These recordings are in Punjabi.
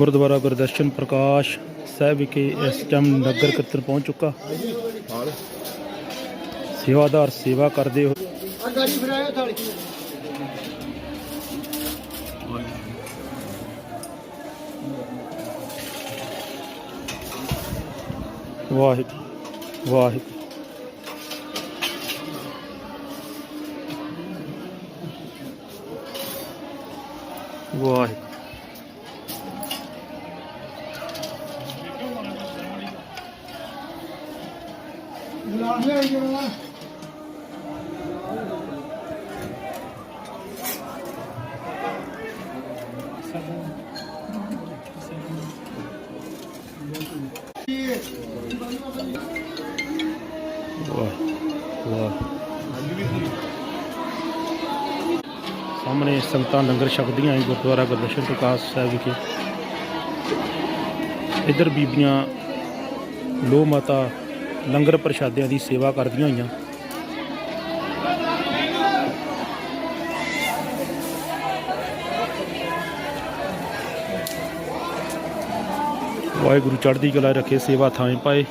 ਗੁਰਦੁਆਰਾ ਗੁਰਦਰਸ਼ਨ ਪ੍ਰਕਾਸ਼ ਸਾਹਿਬ ਵਿਖੇ ਇਸ ਟਾਈਮ ਨਗਰ ਕੀਰਤਨ ਪਹੁੰਚ ਚੁੱਕਾ। ਸੇਵਾਦਾਰ ਸੇਵਾ ਕਰਦੇ ਹੋ। ਆ ਗਾੜੀ ਫਰਾਇਆ ਥਾਲੀ ਵਾਹਿਗੁਰੂ ਵਾਹਿਗੁਰੂ। ਵਾਹਿਗੁਰੂ ਗੁਲਾਮ ਹੈ ਜਿਹੜਾ ਵਾਹ ਵਾਹ ਸਾਹਮਣੇ ਸੰਗਤਾਂ ਲੰਗਰ ਛਕਦੀਆਂ ਹੈ ਗੁਰਦੁਆਰਾ ਗੁਰਦਰਸ਼ਨ ਪ੍ਰਕਾਸ਼ ਸਾਹਿਬ ਵਿਖੇ ਇੱਧਰ ਬੀਬੀਆਂ ਲੋ ਮਾਤਾ ਲੰਗਰ ਪ੍ਰਸ਼ਾਦਿਆਂ ਦੀ ਸੇਵਾ ਕਰਦੀਆਂ ਹੋਈਆਂ। ਵਾਹਿਗੁਰੂ ਚੜ੍ਹਦੀ ਕਲਾ ਰੱਖੇ ਸੇਵਾ ਥਾਂ ਪਾਏ।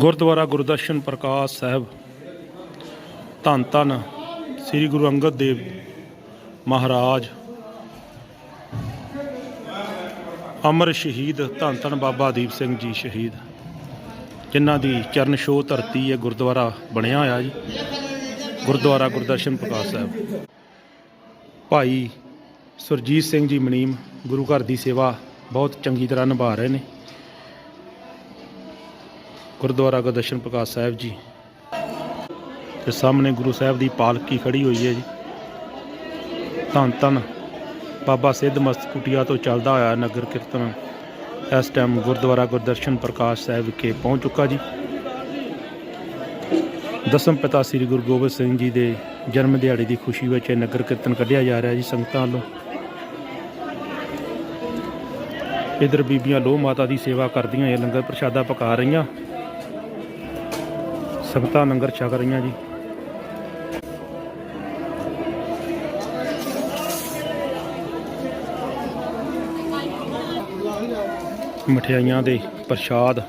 ਗੁਰਦੁਆਰਾ ਗੁਰਦਰਸ਼ਨ ਪ੍ਰਕਾਸ਼ ਸਾਹਿਬ, ਧੰਨ ਧੰਨ ਸ੍ਰੀ ਗੁਰੂ ਅੰਗਦ ਦੇਵ ਮਹਾਰਾਜ, ਅਮਰ ਸ਼ਹੀਦ ਧੰਨ ਧੰਨ ਬਾਬਾ ਦੀਪ ਸਿੰਘ ਜੀ ਸ਼ਹੀਦ, ਜਿਨ੍ਹਾਂ ਦੀ ਚਰਨ ਛੋਹ ਧਰਤੀ ਹੈ ਗੁਰਦੁਆਰਾ ਬਣਿਆ ਹੋਇਆ ਜੀ, ਗੁਰਦੁਆਰਾ ਗੁਰਦਰਸ਼ਨ ਪ੍ਰਕਾਸ਼ ਸਾਹਿਬ। ਭਾਈ ਸੁਰਜੀਤ ਸਿੰਘ ਜੀ ਮਨੀਮ ਗੁਰੂ ਘਰ ਦੀ ਸੇਵਾ ਬਹੁਤ ਚੰਗੀ ਤਰ੍ਹਾਂ ਨਿਭਾ ਰਹੇ ਨੇ। ਗੁਰਦੁਆਰਾ ਗੁਰਦਸ਼ਨ ਪ੍ਰਕਾਸ਼ ਸਾਹਿਬ ਜੀ। ਤੇ ਸਾਹਮਣੇ ਗੁਰੂ ਸਾਹਿਬ ਦੀ ਪਾਲਕੀ ਖੜੀ ਹੋਈ ਹੈ ਜੀ। ਧੰਨ ਧੰਨ ਬਾਬਾ ਸਿੱਧ ਮਸਤ ਕੁਟੀਆ ਤੋਂ ਚੱਲਦਾ ਹੋਇਆ ਨਗਰ ਕੀਰਤਨ ਇਸ ਟਾਈਮ ਗੁਰਦੁਆਰਾ ਗੁਰਦਰਸ਼ਨ ਪ੍ਰਕਾਸ਼ ਸਾਹਿਬ ਵਿਖੇ ਪਹੁੰਚ ਚੁੱਕਾ ਜੀ। ਦਸਮ ਪਿਤਾ ਸ੍ਰੀ ਗੁਰੂ ਗੋਬਿੰਦ ਸਿੰਘ ਜੀ ਦੇ ਜਨਮ ਦਿਹਾੜੇ ਦੀ ਖੁਸ਼ੀ ਵਿੱਚ ਇਹ ਨਗਰ ਕੀਰਤਨ ਕੱਢਿਆ ਜਾ ਰਿਹਾ ਜੀ ਸੰਗਤਾਂ ਵੱਲੋਂ। ਇਧਰ ਬੀਬੀਆਂ ਲੋਹ ਮਾਤਾ ਦੀ ਸੇਵਾ ਕਰਦੀਆਂ ਇਹ ਲੰਗਰ ਪ੍ਰਸ਼ਾਦਾ ਪਕਾ ਰਹੀਆਂ। ਸੰਗਤਾਂ ਲੰਗਰ ਛਕ ਰਹੀਆਂ ਜੀ। ਮਠਿਆਈਆਂ ਦੇ ਪ੍ਰਸ਼ਾਦ।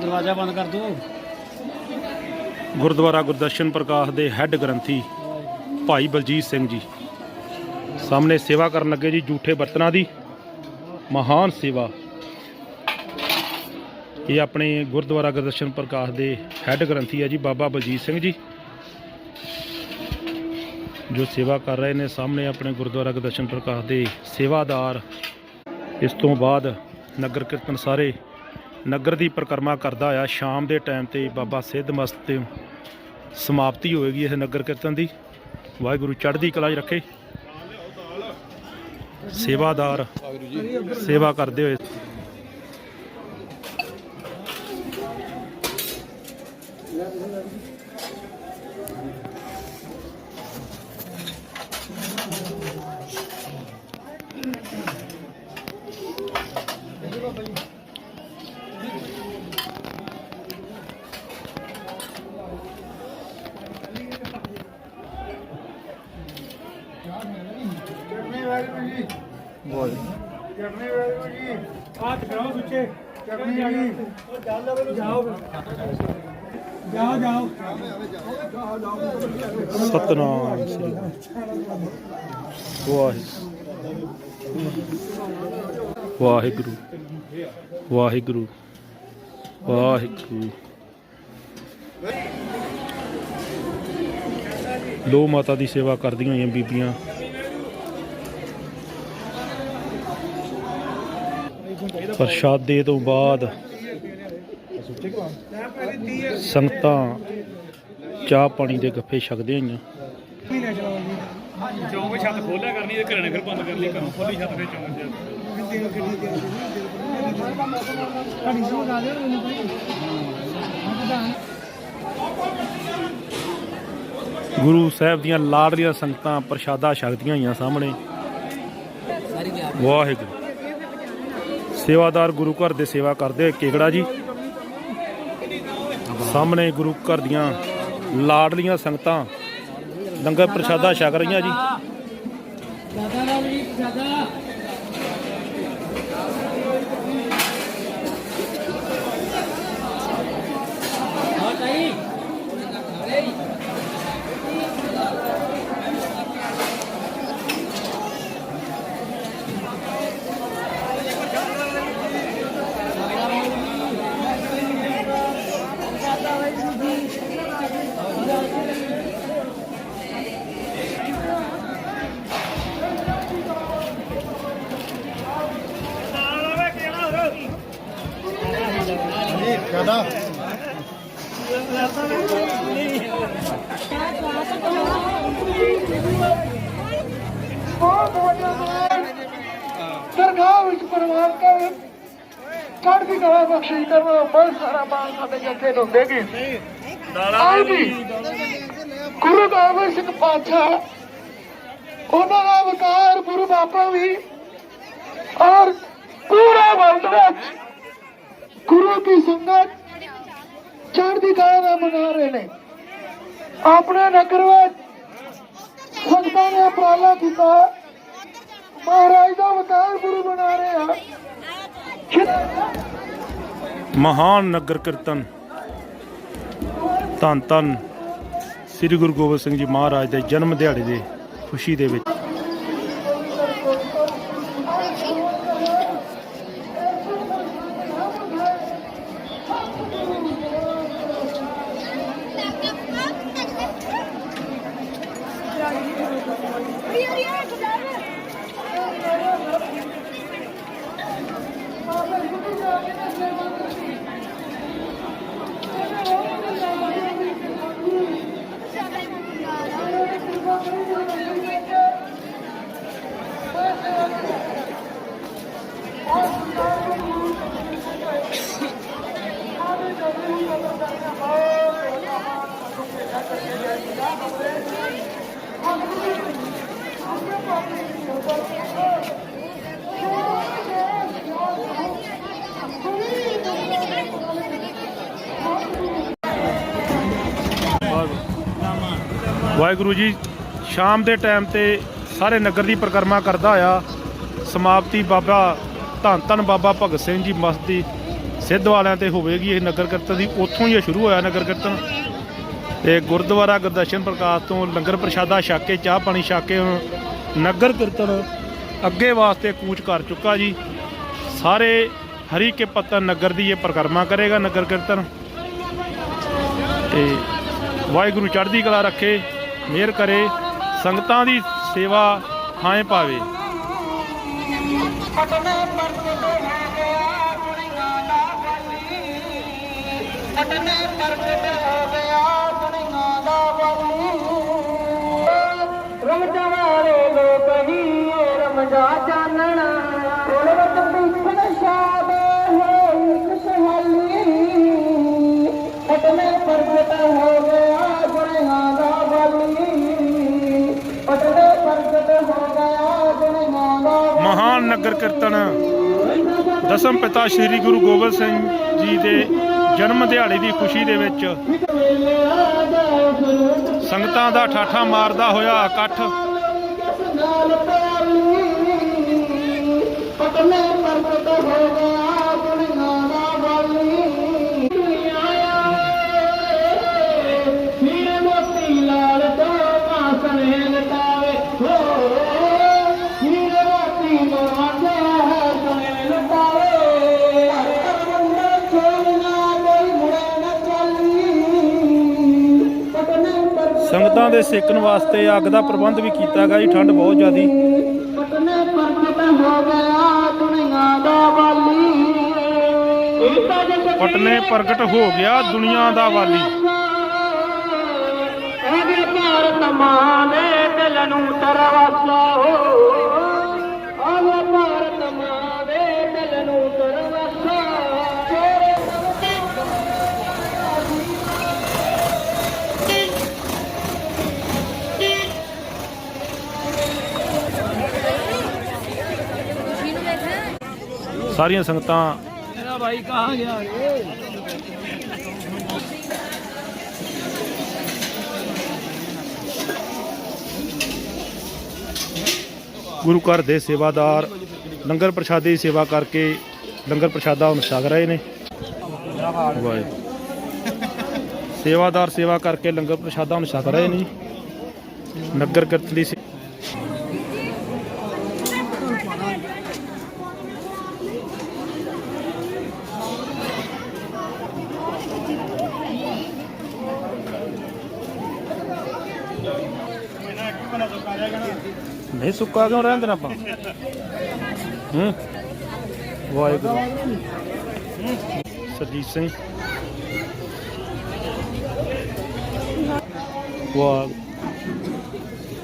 ਦਰਵਾਜ਼ਾ ਬੰਦ ਕਰ ਦੋ। ਗੁਰਦੁਆਰਾ ਗੁਰਦਰਸ਼ਨ ਪ੍ਰਕਾਸ਼ ਦੇ ਹੈੱਡ ਗ੍ਰੰਥੀ ਭਾਈ ਬਲਜੀਤ ਸਿੰਘ ਜੀ। ਸਾਹਮਣੇ ਸੇਵਾ ਕਰਨ ਲੱਗੇ ਜੀ ਜੂਠੇ ਬਰਤਨਾਂ ਦੀ। ਮਹਾਨ ਸੇਵਾ। ਇਹ ਆਪਣੇ ਗੁਰਦੁਆਰਾ ਗੁਰਦਰਸ਼ਨ ਪ੍ਰਕਾਸ਼ ਦੇ ਹੈੱਡ ਗ੍ਰੰਥੀ ਹੈ ਜੀ, ਬਾਬਾ ਬਲਜੀਤ ਸਿੰਘ ਜੀ, ਜੋ ਸੇਵਾ ਕਰ ਰਹੇ ਨੇ ਸਾਹਮਣੇ ਆਪਣੇ ਗੁਰਦੁਆਰਾ ਗੁਰਦਰਸ਼ਨ ਪ੍ਰਕਾਸ਼ ਦੇ ਸੇਵਾਦਾਰ। ਇਸ ਤੋਂ ਬਾਅਦ ਨਗਰ ਕੀਰਤਨ ਸਾਰੇ ਨਗਰ ਦੀ ਪਰਿਕਰਮਾ ਕਰਦਾ ਆ। ਸ਼ਾਮ ਦੇ ਟਾਈਮ ਤੇ ਬਾਬਾ ਸਿੱਧ ਮਸਤ ਤੇ ਸਮਾਪਤੀ ਹੋਏਗੀ ਇਸ ਨਗਰ ਕੀਰਤਨ ਦੀ। ਵਾਹਿਗੁਰੂ ਚੜ੍ਹਦੀ ਕਲਾ 'ਚ ਰੱਖੇ। ਸੇਵਾਦਾਰ ਸੇਵਾ ਕਰਦੇ ਹੋਏ ਚੜਨੇ ਵਾਹਿਗੁਰੂ ਜੀ ਚੜਨੇ ਵਾਹਿਗੁਰੂ ਜੀ ਹੱਥ ਸੁੱਚੇ ਚੜਨੇ ਜੀ ਜਾਓ। ਜਾਓ ਜਾਓ। ਸਤਨਾਮ ਸ੍ਰੀ ਵਾਹਿਗੁਰੂ। ਵਾਹਿਗੁਰੂ। ਵਾਹਿਗੁਰੂ। ਵਾਹਿਗੁਰੂ। ਲੋ ਮਾਤਾ ਦੀ ਸੇਵਾ ਕਰਦੀਆਂ ਹੋਈਆਂ ਬੀਬੀਆਂ। ਪ੍ਰਸ਼ਾਦੇ ਤੋਂ ਬਾਅਦ ਸੰਗਤਾਂ ਚਾਹ ਪਾਣੀ ਦੇ ਗੱਫੇ ਛਕਦੇ ਹੋਈਆਂ। ਚੌਂਕ ਛੱਤ ਖੋਲਿਆ ਕਰਨੀ ਤੇ ਘਰੇ ਫਿਰ ਬੰਦ ਕਰ ਘਰੋਂ ਖੋਲੀ ਛੱਤ ਫਿਰ ਚੌਂਕ ਗੁਰੂ ਸਾਹਿਬ ਦੀਆਂ ਲਾਡਲੀਆਂ ਸੰਗਤਾਂ ਪ੍ਰਸ਼ਾਦਾ ਛਕਦੀਆਂ ਹੋਈਆਂ ਸਾਹਮਣੇ। ਵਾਹਿਗੁਰੂ। ਸੇਵਾਦਾਰ ਗੁਰੂ ਘਰ ਦੇ ਸੇਵਾ ਕਰਦੇ ਹੋਏ ਕੇਕੜਾ ਜੀ। ਸਾਹਮਣੇ ਗੁਰੂ ਘਰ ਦੀਆਂ ਲਾਡਲੀਆਂ ਸੰਗਤਾਂ, ਲੰਗਰ ਪ੍ਰਸ਼ਾਦਾ ਛਕ ਰਹੀਆਂ ਜੀ। ਦਰਗਾਹ ਵਿੱਚ ਪਰਵਾਨ ਕਰ ਚੜ੍ਹਦੀ ਕਲਾ ਬਖਸ਼ੀ ਕਰਨਾ ਬਹੁਤ ਸਾਰਾ ਮਾਨ ਸਾਡੇ ਜੱਥੇ ਨੂੰ ਦੇਗੀ ਗੁਰੂ ਗੋਬਿੰਦ ਸਿੰਘ ਪਾਤਸ਼ਾਹ ਉਹਨਾਂ ਦਾ ਵਿਕਾਰ ਗੁਰੂ ਬਾਬਾ ਵੀ ਔਰ ਪੂਰਾ ਵਰਲਡ ਵਿੱਚ ਗੁਰੂ ਦੀ ਸੰਗਤ ਚੜ੍ਹਦੀ ਕਲਾ ਦਾ ਮਨਾ ਰਹੇ ਨੇ। ਆਪਣੇ ਨਗਰ ਵਿੱਚ ਸੰਗਤਾਂ ਨੇ ਉਪਰਾਲਾ ਕੀਤਾ। ਮਹਾਰਾਜ ਦਾ ਅਵਤਾਰ ਗੁਰੂ ਬਣਾ ਰਹੇ ਆ। ਮਹਾਨ ਨਗਰ ਕੀਰਤਨ, ਧੰਨ ਧੰਨ ਸ੍ਰੀ ਗੁਰੂ ਗੋਬਿੰਦ ਸਿੰਘ ਜੀ ਮਹਾਰਾਜ ਦੇ ਜਨਮ ਦਿਹਾੜੇ ਦੇ ਖੁਸ਼ੀ ਦੇ ਵਿੱਚ। ਵਾਹਿਗੁਰੂ ਜੀ, ਸ਼ਾਮ ਦੇ ਟਾਈਮ ਤੇ ਸਾਰੇ ਨਗਰ ਦੀ ਪਰਿਕਰਮਾ ਕਰਦਾ ਹੋਇਆ ਸਮਾਪਤੀ ਬਾਬਾ ਧੰਨ ਧੰਨ ਬਾਬਾ ਭਗਤ ਸਿੰਘ ਜੀ ਮਸਤੀ ਸਿੱਧ ਵਾਲਿਆਂ ਤੇ ਹੋਵੇਗੀ ਇਹ ਨਗਰ ਕੀਰਤਨ ਦੀ। ਉੱਥੋਂ ਹੀ ਸ਼ੁਰੂ ਹੋਇਆ ਨਗਰ ਕੀਰਤਨ। ਤੇ ਗੁਰਦੁਆਰਾ ਗੁਰਦਰਸ਼ਨ ਪ੍ਰਕਾਸ਼ ਤੋਂ ਲੰਗਰ ਪ੍ਰਸ਼ਾਦਾ ਛਕ ਕੇ, ਚਾਹ ਪਾਣੀ ਛਕ ਕੇ ਨਗਰ ਕੀਰਤਨ ਅੱਗੇ ਵਾਸਤੇ ਕੂਚ ਕਰ ਚੁੱਕਾ ਜੀ। ਸਾਰੇ ਹਰੀ ਕੇ ਪੱਤਨ ਨਗਰ ਦੀ ਇਹ ਪਰਿਕਰਮਾ ਕਰੇਗਾ ਨਗਰ ਕੀਰਤਨ। ਤੇ ਵਾਹਿਗੁਰੂ ਚੜ੍ਹਦੀ ਕਲਾ ਰੱਖੇ, ਮਿਹਰ ਕਰੇ, ਸੰਗਤਾਂ ਦੀ ਸੇਵਾ ਥਾਂ ਪਾਵੇ। ਪਟਨੇ ਇਹ ਰਮਜਾ ਜਾਣਣਾ ਕੋਲਵਤ ਪਿੱਛਣ ਸ਼ਾਦ ਹੋਈ ਖੁਸ਼ਹਾਲੀ ਪਟਨੇ ਪਰਗਟ ਹੋ ਗਿਆ ਦੁਨੀਆ ਦਾ ਵਾਲੀ। ਪਟਨੇ ਪਰਗਟ ਹੋ ਗਿਆ ਦੁਨੀਆ ਦਾ ਮਹਾਨ ਨਗਰ ਕੀਰਤਨ ਦਸਮ ਪਿਤਾ ਸ੍ਰੀ ਗੁਰੂ ਗੋਬਿੰਦ ਸਿੰਘ ਜੀ ਦੇ ਜਨਮ ਦਿਹਾੜੇ ਦੀ ਖੁਸ਼ੀ ਦੇ ਵਿੱਚ ਸੰਗਤਾਂ ਦਾ ਠਾਠਾ ਮਾਰਦਾ ਹੋਇਆ ਇਕੱਠ ਪਟਨੇ ਪਰਬਤ ਹੋ ਗਿਆ ਦੁਨੀਆ ਦਾ ਵਾਲੀ। ਦੁਨੀਆ ਆਏ ਫਿਰ ਮੋਤੀ ਲਾਲ ਤੋਂ ਮਾਸਨੇ ਲਟਾਵੇ। ਹੋ ਫਿਰ ਮੋਤੀ ਨੂੰ ਆਜਾ ਹੈ ਸਨੇ ਲਟਾਵੇ ਹਰ ਛੋੜਨਾ ਕੋਈ ਮੁੜੇ ਨਾ ਚੱਲੀ। ਪਟਨੇ ਪਰਬਤ ਸੰਗਤਾਂ ਦੇ ਸੇਕਣ ਵਾਸਤੇ ਅੱਗ ਦਾ ਪ੍ਰਬੰਧ ਵੀ ਕੀਤਾ ਗਿਆ ਜੀ ਠੰਡ ਬਹੁਤ ਜ਼ਿਆਦੀ। ਪਟਨੇ ਪਰਬਤ ਹੋ ਗਿਆ ਪਟਨੇ ਪ੍ਰਗਟ ਹੋ ਗਿਆ ਦੁਨੀਆ ਦਾ ਵਾਲੀ। ਇਹਦੇ ਭਾਰਤ ਮਾਂ ਦੇ ਦਿਲ ਨੂੰ ਤਰਵਾਸਾ ਹੋ ਆਵੇ ਭਾਰਤ ਮਾਂ ਦੇ ਦਿਲ ਨੂੰ ਤਰਵਾਸਾ ਸਾਰੀਆਂ ਸੰਗਤਾਂ मेरा भाई कहाँ गया रे ਗੁਰੂ ਘਰ ਦੇ ਸੇਵਾਦਾਰ ਲੰਗਰ ਪ੍ਰਸ਼ਾਦੇ ਦੀ ਸੇਵਾ ਕਰਕੇ ਲੰਗਰ ਪ੍ਰਸ਼ਾਦਾ ਹੁਣ ਛਕ ਰਹੇ ਨੇ ਵਾਹਿਗੁਰੂ ਸੇਵਾਦਾਰ ਸੇਵਾ ਕਰਕੇ ਲੰਗਰ ਪ੍ਰਸ਼ਾਦਾ ਹੁਣ ਛਕ ਰਹੇ ਨੇ ਜੀ। ਨਗਰ ਕੀਰਤਨ ਦੀ ਨਹੀਂ, ਸੁੱਕਾ ਕਿਉਂ ਰਹਿਣ ਦੇਣਾ ਆਪਾਂ? ਹੂੰ। ਵਾਹਿਗੁਰੂ। ਸਰਜੀਤ ਸਿੰਘ। ਵਾਹ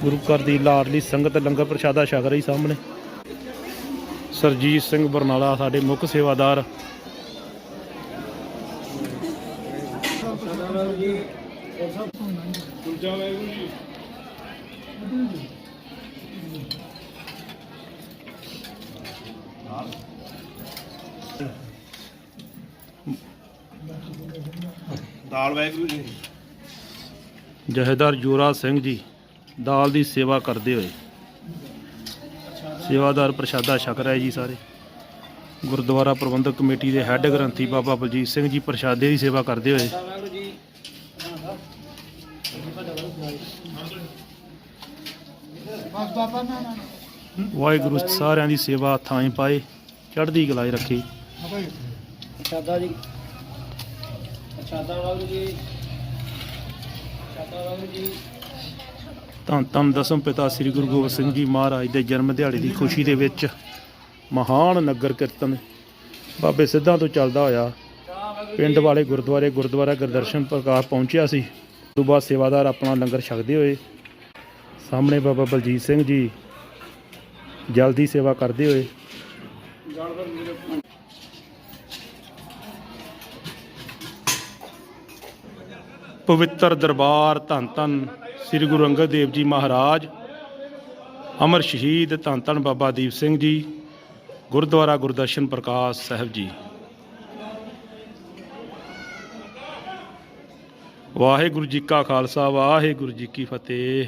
ਗੁਰੂ ਘਰ ਦੀ ਲਾਡਲੀ ਸੰਗਤ ਲੰਗਰ ਪ੍ਰਸ਼ਾਦਾ ਛਕ ਰਹੀ ਸਾਹਮਣੇ। ਸਰਜੀਤ ਸਿੰਘ ਬਰਨਾਲਾ, ਸਾਡੇ ਮੁੱਖ ਸੇਵਾਦਾਰ। ਦਾਲ ਵੈਗਰੂ ਜੀ। ਜਹੇਦਾਰ ਜੋਰਾ ਸਿੰਘ ਜੀ, ਦਾਲ ਦੀ ਸੇਵਾ ਕਰਦੇ ਹੋਏ। ਸੇਵਾਦਾਰ ਪ੍ਰਸ਼ਾਦਾ ਛਕ ਰਹੇ ਜੀ ਸਾਰੇ। ਗੁਰਦੁਆਰਾ ਪ੍ਰਬੰਧਕ ਕਮੇਟੀ ਦੇ ਹੈੱਡ ਗ੍ਰੰਥੀ ਬਾਬਾ ਬਲਜੀਤ ਸਿੰਘ ਜੀ ਪ੍ਰਸ਼ਾਦੇ ਦੀ ਸੇਵਾ ਕਰਦੇ ਹੋਏ ਵੈਗਰੂ ਜੀ ਬਸ ਬਾਬਾ ਨਾ ਨਾ ਵਾਹਿਗੁਰੂ ਸਾਰਿਆਂ ਦੀ ਸੇਵਾ ਥਾਂ ਪਾਏ ਚੜ੍ਹਦੀ ਕਲਾਈ ਰੱਖੀ। ਪ੍ਰਸ਼ਾਦਾ ਜੀ। ਪ੍ਰਸ਼ਾਦਾ ਵੈਗਰੂ ਜੀ। ਪ੍ਰਸ਼ਾਦਾ ਵੈਗਰੂ ਜੀ। ਧੰਨ ਧੰਨ ਦਸਮ ਪਿਤਾ ਸ੍ਰੀ ਗੁਰੂ ਗੋਬਿੰਦ ਸਿੰਘ ਜੀ ਮਹਾਰਾਜ ਦੇ ਜਨਮ ਦਿਹਾੜੇ ਦੀ ਖੁਸ਼ੀ ਦੇ ਵਿੱਚ ਮਹਾਨ ਨਗਰ ਕੀਰਤਨ ਬਾਬੇ ਸਿੱਧਾਂ ਤੋਂ ਚੱਲਦਾ ਹੋਇਆ ਪਿੰਡ ਵਾਲੇ ਗੁਰਦੁਆਰੇ ਗੁਰਦੁਆਰਾ ਗੁਰਦਰਸ਼ਨ ਪ੍ਰਕਾਸ਼ ਪਹੁੰਚਿਆ ਸੀ। ਉਸ ਤੋਂ ਬਾਅਦ ਸੇਵਾਦਾਰ ਆਪਣਾ ਲੰਗਰ ਛਕਦੇ ਹੋਏ ਸਾਹਮਣੇ ਬਾਬਾ ਬਲਜੀਤ ਸਿੰਘ ਜੀ ਜਲਦੀ ਸੇਵਾ ਕਰਦੇ ਹੋਏ। ਪਵਿੱਤਰ ਦਰਬਾਰ ਧੰਨ ਧੰਨ ਸ੍ਰੀ ਗੁਰੂ ਅੰਗਦ ਦੇਵ ਜੀ ਮਹਾਰਾਜ, ਅਮਰ ਸ਼ਹੀਦ ਧੰਨ ਧੰਨ ਬਾਬਾ ਦੀਪ ਸਿੰਘ ਜੀ, ਗੁਰਦੁਆਰਾ ਗੁਰਦਰਸ਼ਨ ਪ੍ਰਕਾਸ਼ ਸਾਹਿਬ ਜੀ। ਵਾਹਿਗੁਰੂ ਜੀ ਕਾ ਖਾਲਸਾ, ਵਾਹਿਗੁਰੂ ਜੀ ਕੀ ਫਤਿਹ।